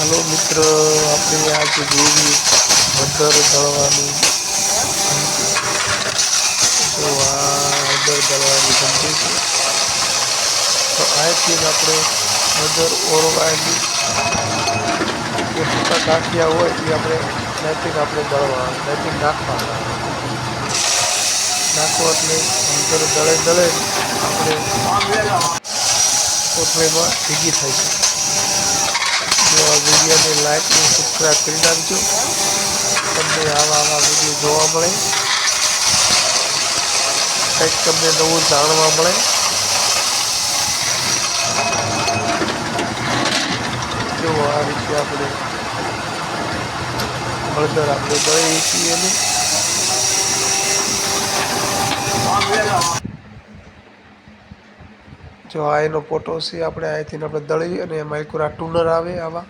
હાલો મિત્ર, આપણે આજે જોઈએ હળદર દળવાની. તો આ હળદર દળવાની ધંધી છે. તો જ આપણે હળદર ઓરવાની. જે ટૂંકા કાંઠિયા હોય એ આપણે નૈતિક આપણે દળવા નૈતિક નાખવાના. નાખો એટલે અંતર દળે દળે આપણે કોથળીમાં ભેગી થાય છે. વિડીયોને લાઈક અને સબસ્ક્રાઈબ કરી નાખજો. તમને આવા આવા વીડિયો જોવા મળે. કંઈક તમને નવું જાણવા મળે. જો આ રીતે આપણે હળદર આપણે દળીએ છીએ જો આ એનો ફોટો છે, આપણે અહીંથી આપણે દળી અને એમાં એક ટુનર આવે આવા.